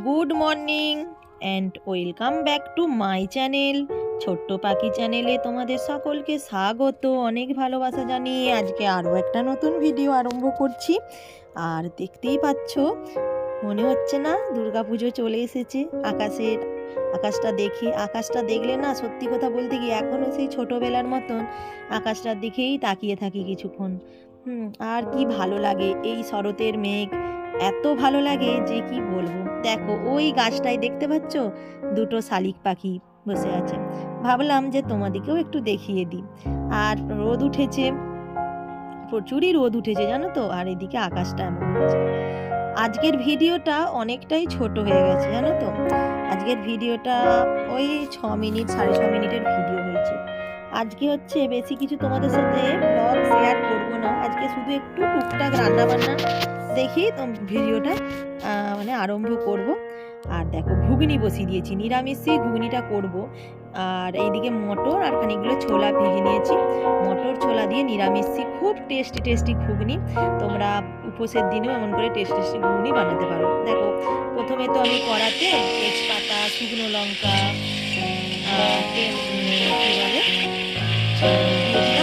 Good morning and welcome back to my channel. ছোট্ট পাখি চ্যানেলে তোমাদের সকলকে স্বাগত, অনেক ভালোবাসা জানিয়ে আজকে আরও একটা নতুন ভিডিও আরম্ভ করছি। আর দেখতেই পাচ্ছ, মনে হচ্ছে না দুর্গাপুজো চলে এসেছে। আকাশের, আকাশটা দেখে, আকাশটা দেখলে না সত্যি কথা বলতে গিয়ে এখনও সেই ছোটোবেলার মতন আকাশটার দিকেই তাকিয়ে থাকি কিছুক্ষণ। হুম, আর কি ভালো লাগে এই শরতের মেঘ এত ভালো লাগে যে কি বলব? দেখো, ওই গাছটায় দেখতে পাচ্ছ? দুটো শালিক পাখি বসে আছে। ভাবলাম যে তোমাদেরকেও একটু দেখিয়ে দিই। আর রোদ উঠেছে, প্রচুরই রোদ উঠেছে, জানো তো? আর এদিকে আকাশটা এমন হয়েছে। আজকের ভিডিওটা অনেকটাই ছোট হয়ে গেছে, জানো তো? আজকের ভিডিওটা ওই ছ মিনিট, সাড়ে ছ মিনিটের ভিডিও হয়েছে। আজকে হচ্ছে বেশি কিছু তোমাদের সাথে ব্লগ শেয়ার করব না। আজকে শুধু একটু টুকটাক রান্না বান্না দেখি তো ভিডিওটা মানে আরম্ভ করব। আর দেখো, ঘুগনি বসিয়ে দিয়েছি, নিরামিষই ঘুগনিটা করব। আর এইদিকে মটর আর খানিকগুলো ছোলা ভেজে নিয়েছি। মটর, ছোলা দিয়ে নিরামিষই খুব টেস্টি টেস্টি ঘুগনি। তোমরা উপোসের দিনেও এমন করে টেস্টি টেস্টি ঘুগনি বানাতে পারো। দেখো, প্রথমে তো আমি কড়াতে তেজপাতা, শুকনো লঙ্কা তে- বলে দিয়ে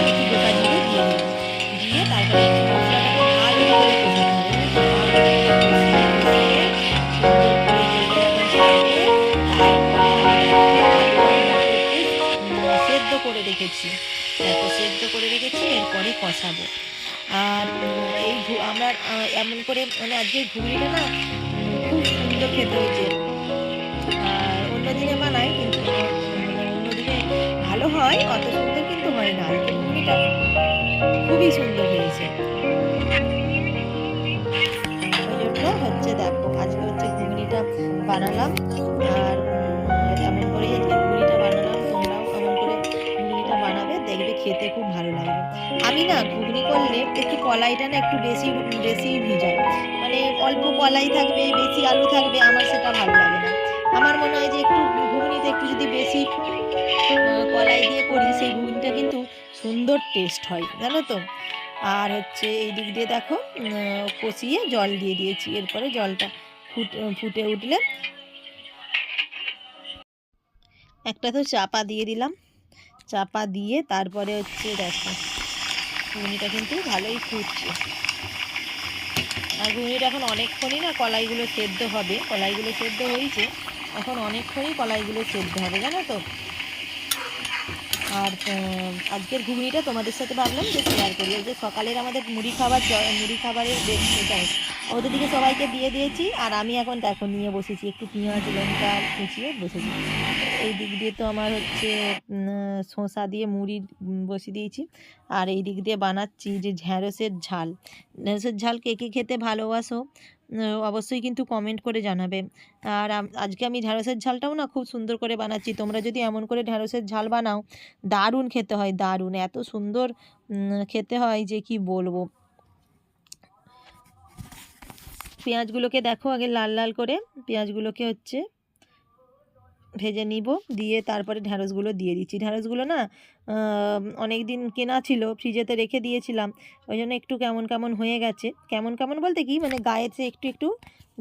সেদ্ধ করে রেখেছি সেদ্ধ করে রেখেছি এরপরে কষাবো আর এই আমার এমন করে মানে আজকে ঘুগনিটা না খুব সুন্দর খেতে হয়েছে অন্যদিনে বানাই কিন্তু অন্যদিনে ভালো হয়, অত সুন্দর হয় না আজকে খুবই সুন্দর হয়েছে। ওই হচ্ছে দেখো আজকে হচ্ছে ঘুগনিটা বানালাম আর উম, এমন করেই আজকে ঘুগনিটা বানালাম তোমরাও এমন করে ঘুগনিটা বানাবে দেখবে খেতে খুব ভালো লাগবে। আমি না ঘুগনি করলে একটু কলাইটা না একটু বেশি বেশি ভিজাই। মানে অল্প কলাই থাকবে বেশি আলু থাকবে আমার সেটা ভালো লাগে না। আমার মনে হয় যে একটু ঘুগনিতে একটু যদি বেশি কলাই দিয়ে করি, সেই ঘুগনিটা কিন্তু সুন্দর টেস্ট হয়, জানো তো? আর হচ্ছে এই দিক দিয়ে দেখো কষিয়ে জল দিয়ে দিয়েছি, এরপরে জলটা ফুট, ফুটে উঠলে একটা তো চাপা দিয়ে দিলাম, চাপা দিয়ে তারপরে হচ্ছে দেখো, ঘুগনিটা কিন্তু ভালোই ফুটছে। আর ঘুগনিটা এখন অনেকক্ষণই না কলাইগুলো সেদ্ধ হবে, কলাইগুলো সেদ্ধ হয়েছে এখন অনেকক্ষণই কলাইগুলো চলতে হবে, জানো তো? আর আজকের ঘুগনিটা তোমাদের সাথে ভাবলাম যে শেয়ার করি। যে সকালের আমাদের মুড়ি খাবার মুড়ি খাবারের এটাই ওদের দিকে সবাইকে দিয়ে দিয়েছি, আর আমি এখন দেখো নিয়ে বসেছি, একটু পেঁয়াজ, লঙ্কা, কুচিয়ে বসেছি। এই দিক দিয়ে তো আমার হচ্ছে শসা দিয়ে মুড়ি বসিয়ে দিয়েছি। আর এই দিক দিয়ে বানাচ্ছি যে ঢ্যাঁড়সের ঝাল। ঢ্যাঁড়সের ঝাল কে কে খেতে ভালোবাসো? অবশ্যই কিন্তু কমেন্ট করে জানাবে। আর আজকে আমি ঢ্যাঁড়সের ঝালটাও না খুব সুন্দর করে বানাচ্ছি। তোমরা যদি এমন করে ঢ্যাঁড়সের ঝাল বানাও, দারুণ খেতে হয়, দারুণ। এত সুন্দর খেতে হয় যে কি বলব। পেঁয়াজগুলোকে দেখো আগে লাল লাল করে। পেঁয়াজগুলোকে হচ্ছে ভেজে নিব, দিয়ে তারপরে ঢ্যাঁড়সগুলো দিয়ে দিচ্ছি। ঢ্যাঁড়সগুলো না অনেক দিন কেনা ছিল, ফ্রিজেতে রেখে দিয়েছিলাম, ওই জন্য একটু কেমন কেমন হয়ে গেছে। কেমন কেমন বলতে কি মানে গায়েতে একটু একটু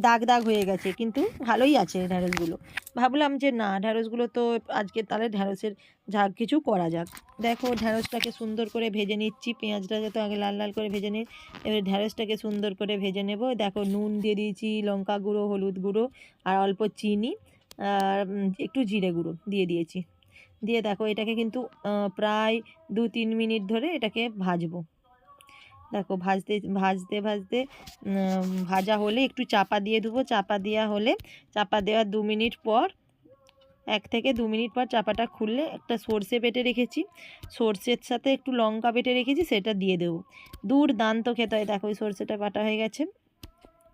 দাগ দাগ হয়ে গেছে, কিন্তু ভালোই আছে ঢ্যাঁড়সগুলো ভাবলাম যে না ঢ্যাঁড়সগুলো তো আজকে তাহলে ঢ্যাঁড়সের যা কিছু করা যাক। দেখো ঢ্যাঁড়সটাকে সুন্দর করে ভেজে নিচ্ছি পেঁয়াজটা তো আগে লাল লাল করে ভেজে নিই, এবার ঢ্যাঁড়সটাকে সুন্দর করে ভেজে নেব। দেখো নুন দিয়ে দিয়েছি, লঙ্কা গুঁড়ো, হলুদ গুঁড়ো, আর অল্প চিনি। একটু জিরে গুঁড়ো দিয়ে দিয়েছি। দিয়ে দেখো এটাকে কিন্তু প্রায় দু তিন মিনিট ধরে এটাকে ভাজবো। দেখো ভাজতে ভাজতে ভাজতে ভাজা হলে একটু চাপা দিয়ে দেবো। চাপা দেওয়া হলে, চাপা দেওয়ার দু মিনিট পর, এক থেকে দু মিনিট পর চাপাটা খুললে একটা সর্ষে বেটে রেখেছি। সর্ষের সাথে একটু লঙ্কা বেটে রেখেছি, সেটা দিয়ে দেবো। দুর্দান্ত খেতে হয়। দেখো ওই সর্ষেটা বাটা হয়ে গেছে।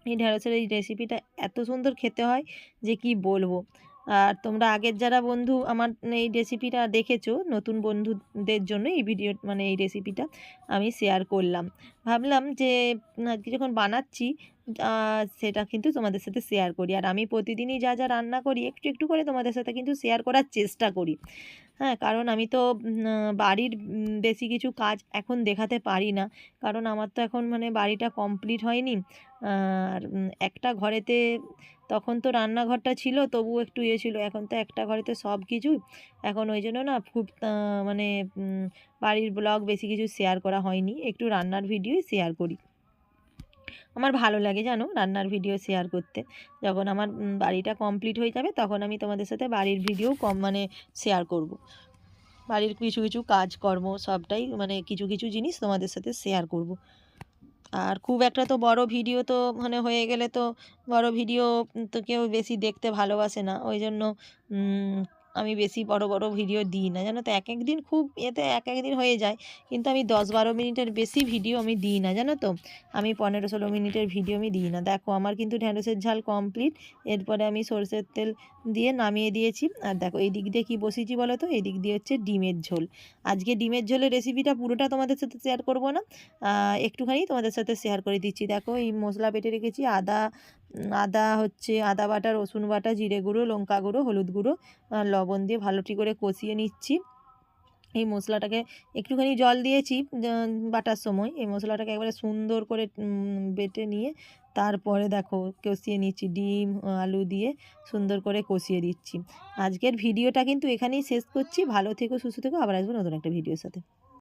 এই ঢ্যাঁড়সের এই রেসিপিটা এত সুন্দর খেতে হয় যে কি বলব? আর তোমরা আগের যারা বন্ধু আমার এই রেসিপিটা দেখেছ, নতুন বন্ধুদের জন্য এই ভিডিও মানে এই রেসিপিটা আমি শেয়ার করলাম। ভাবলাম যে আজকে যখন বানাচ্ছি সেটা কিন্তু তোমাদের সাথে শেয়ার করি। আর আমি প্রতিদিনই যা যা রান্না করি, একটু একটু করে তোমাদের সাথে কিন্তু শেয়ার করার চেষ্টা করি। হ্যাঁ কারণ আমি তো বাড়ির বেশি কিছু কাজ এখন দেখাতে পারি না। কারণ আমার তো এখন মানে বাড়িটা কমপ্লিট হয়নি। আর একটা ঘরেতে তখন তো রান্নাঘরটা ছিল, তবুও একটু ইয়ে ছিল। এখন তো একটা ঘরেতে সব কিছু এখন ওই জন্য না খুব মানে বাড়ির ব্লগ বেশি কিছু শেয়ার করা হয়নি। একটু রান্নার ভিডিওই শেয়ার করি। আমার ভালো লাগে জানো রান্নার ভিডিও শেয়ার করতে যখন আমার বাড়িটা কমপ্লিট হয়ে যাবে তখন আমি তোমাদের সাথে বাড়ির ভিডিও কম মানে শেয়ার করব। বাড়ির কিছু কিছু কাজকর্ম সবটাই মানে কিছু কিছু জিনিস তোমাদের সাথে শেয়ার করব। আর খুব একটা তো বড় ভিডিও তো মানে হয়ে গেলে তো বড় ভিডিও তো কেউ বেশি দেখতে ভালোবাসে না ওই জন্য আমি বেশি বড় বড় ভিডিও দিই না। জানো তো এক এক দিন খুব এতে এক এক দিন হয়ে যায়, কিন্তু আমি দশ বারো মিনিটের বেশি ভিডিও আমি দিই না, জানো তো। আমি পনেরো ষোলো মিনিটের ভিডিও আমি দিই না। দেখো, আমার কিন্তু ঢ্যাঁড়সের ঝাল কমপ্লিট এরপরে আমি সরষের তেল দিয়ে নামিয়ে দিয়েছি। আর দেখো, এই দিক দিয়ে কী বসিয়েছি বলো তো? এই দিক দিয়ে হচ্ছে ডিমের ঝোল। আজকে ডিমের ঝোলের রেসিপিটা পুরোটা তোমাদের সাথে শেয়ার করব না। একটুখানি তোমাদের সাথে শেয়ার করে দিচ্ছি। দেখো, এই মশলা বেটে রেখেছি, আদা আদা হচ্ছে আদা বাটা, রসুন বাটা, জিরে গুঁড়ো, লঙ্কা গুঁড়ো, হলুদ গুঁড়ো লবণ দিয়ে ভালোটি করে কষিয়ে নিচ্ছি। এই মশলাটাকে একটুখানি জল দিয়েছি বাটার সময়। এই মশলাটাকে একবারে সুন্দর করে বেটে নিয়ে তারপরে দেখো কষিয়ে নিচ্ছি, ডিম, আলু দিয়ে সুন্দর করে কষিয়ে দিচ্ছি। আজকের ভিডিওটা কিন্তু এখানেই শেষ করছি। ভালো থেকো, সুস্থ থেকো। আবার আসব নতুন একটা ভিডিওর সাথে।